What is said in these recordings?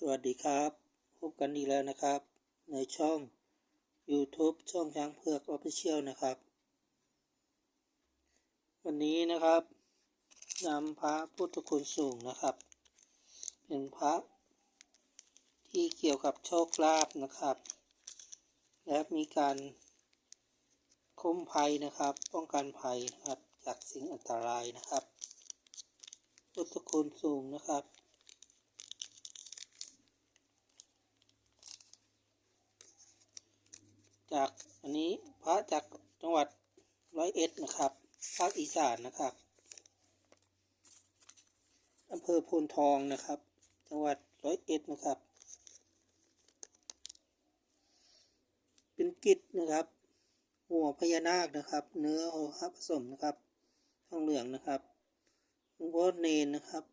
สวัสดีครับ พบกันอีกแล้วนะครับ ในช่อง YouTube ช่องช้างเผือกออฟฟิเชียลนะครับ วันนี้นะครับนำพระพุทธคุณสูงนะครับ เป็นพระที่เกี่ยวกับโชคลาภนะครับ และมีการคุ้มภัยนะครับ ป้องกันภัยนะครับจากสิ่งอันตรายนะครับ พุทธคุณสูงนะครับ จากอันนี้พระจากจังหวัดร้อยเอ็ดนะครับภาคอีสานนะครับอำเภอโพนทองนะครับ จังหวัดร้อยเอ็ดนะครับ เป็นกิจนะครับ หัวพญานาคนะครับ เนื้อโอหะผสมนะครับทองเหลืองนะครับหลวงพ่อเนนนะครับ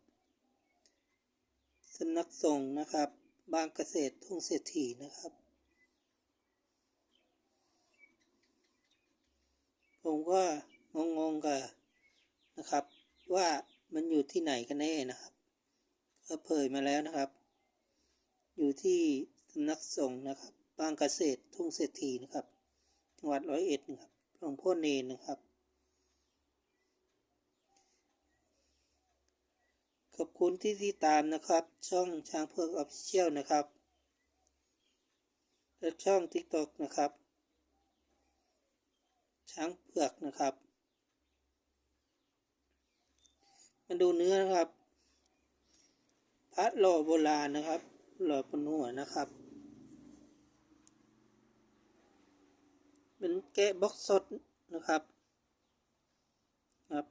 สำนักสงฆ์นะครับ บางเกษตรทุ่งเศรษฐีนะครับ ผมก็งงๆกับนะครับ ว่ามันอยู่ที่ไหนกันแน่นะครับ ก็เผยมาแล้วนะครับ อยู่ที่สำนักสงฆ์นะครับ บางเกษตรทุ่งเศรษฐีนะครับ จังหวัดร้อยเอ็ดนะครับหลวงพ่อเนนนะครับ ขอบคุณที่ติดตามนะครับ ช่องช้างเผือกออฟฟิเชียลนะครับและช่อง TikTok นะครับ ช้างเผือกนะครับ มาดูเนื้อนะครับพระหล่อโบราณนะครับ หล่อบนหัวนะครับ เป็นแกะบล็อกสดนะครับครับ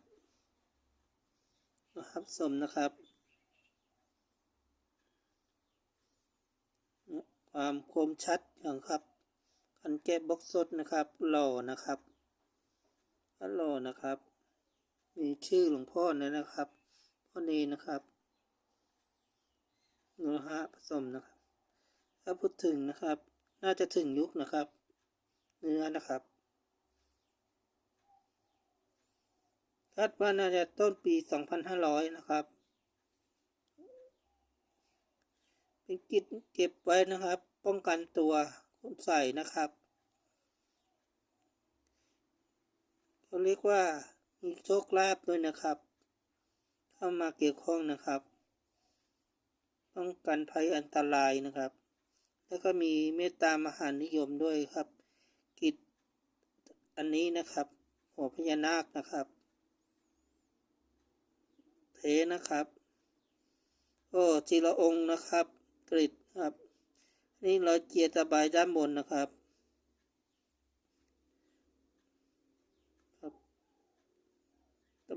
นะครับสมนะครับ ความคมชัดอย่างครับคันแกะบล็อกสดนะครับหล่อนะครับ หล่อนะครับ มีชื่อหลวงพ่อเลยนะครับพ่อเนนะครับโลหะผสมนะครับ ถ้าพูดถึงนะครับ น่าจะถึงยุคนะครับ เนื้อนะครับคาดว่าน่าจะต้นปี 2500 นะครับ เป็นกิจเก็บไว้นะครับ ป้องกันตัวคนใส่นะครับ เขาเรียกว่ามีโชคลาภด้วยนะครับ เข้ามาเกี่ยวข้องนะครับป้องกันภัยอันตรายนะครับ แล้วก็มีเมตตามหานิยมด้วยครับ กิจอันนี้นะครับ หัวพญานาคนะครับเทนะครับโอ้ทีละองค์นะครับ กริดครับ นี่เราเจียตะบายด้านบนนะครับ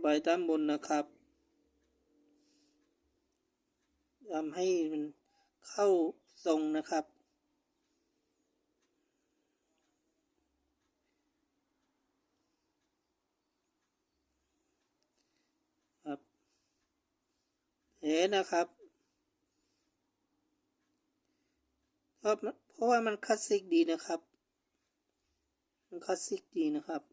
ตะบายด้านบนนะครับทำให้มันเข้าทรงนะครับ ครับเห็นนะครับเพราะเพราะว่ามันคลาสสิกดีนะครับ มันคลาสสิกดีนะครับ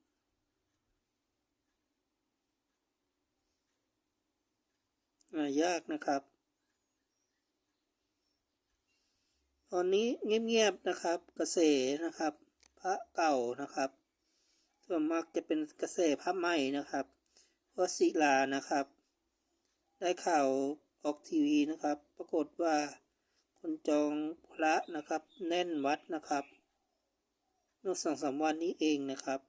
อ่า ยากนะครับ ตอนนี้เงียบๆนะครับ เกษนะครับ พระเก่านะครับ ส่วนมากจะเป็นเกษพระใหม่นะครับเพราะศิลานะครับ ได้ข่าวออกทีวีนะครับ ปรากฏว่าคนจองพระนะครับ แน่นวัดนะครับเมื่อสองสามวันนี้เองนะครับ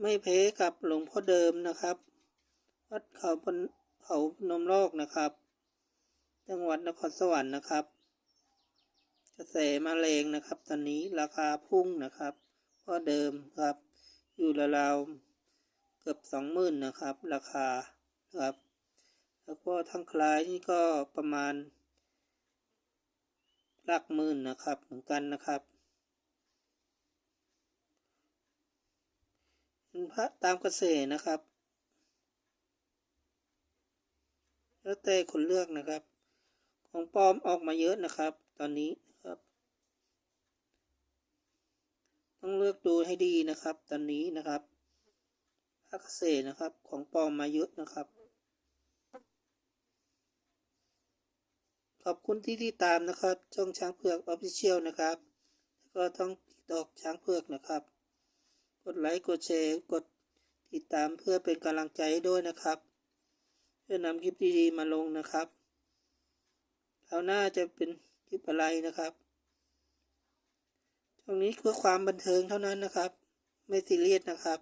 ไม่เพกับหลวงพ่อเดิมนะครับ วัดเขาพนเขานมโลกนะครับ จังหวัดนครสวรรค์นะครับ กระแสมาแรงนะครับ ตอนนี้ราคาพุ่งนะครับเพราะเดิมครับ อยู่ราวๆเกือบสองหมื่นนะครับ ราคาครับ แล้วก็ทั้งคลายนี่ก็ประมาณหลักหมื่นนะครับเหมือนกันนะครับเป็นพระตามกระแสนะครับ แล้วแต่คนเลือกนะครับ ของปลอมออกมาเยอะนะครับ ตอนนี้นะครับ ต้องเลือกดูให้ดีนะครับ ตอนนี้นะครับพระเกษตรนะครับ ของปลอมมาเยอะนะครับ ขอบคุณที่ติดตามนะครับ ช่องช้างเผือกออฟฟิเชียลนะครับ ก็ต้องตอกช้างเผือกนะครับ กดไลค์ กดแชร์ กดติดตามเพื่อเป็นกำลังใจด้วยนะครับ พื่อนำคลิปดีๆมาลงนะครับคราวหน้าจะเป็นคลิปอะไรนะครับช่องนี้เพื่อความบันเทิงเท่านั้นนะครับ ไม่ซีเรียสนะครับ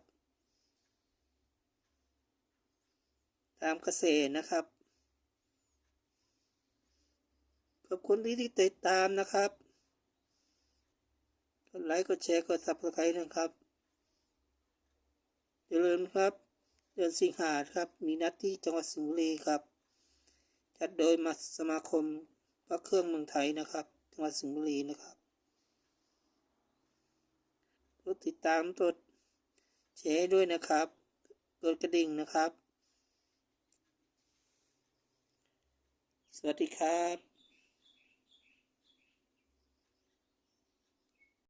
ตามกระแสนะครับ ขอบคุณที่ติดตามนะครับ กดไลค์ กดแชร์ กด subscribe นะครับอย่าลืมครับ เดือนสิงหาครับ มีนัดที่จังหวัดสิงห์บุรีครับ จัดโดยมาสมาคมพระเครื่องเมืองไทยนะครับ จังหวัดสิงห์บุรีนะครับกดติดตามกดแชร์ด้วยนะครับกดกระดิ่งนะครับ สวัสดีครับ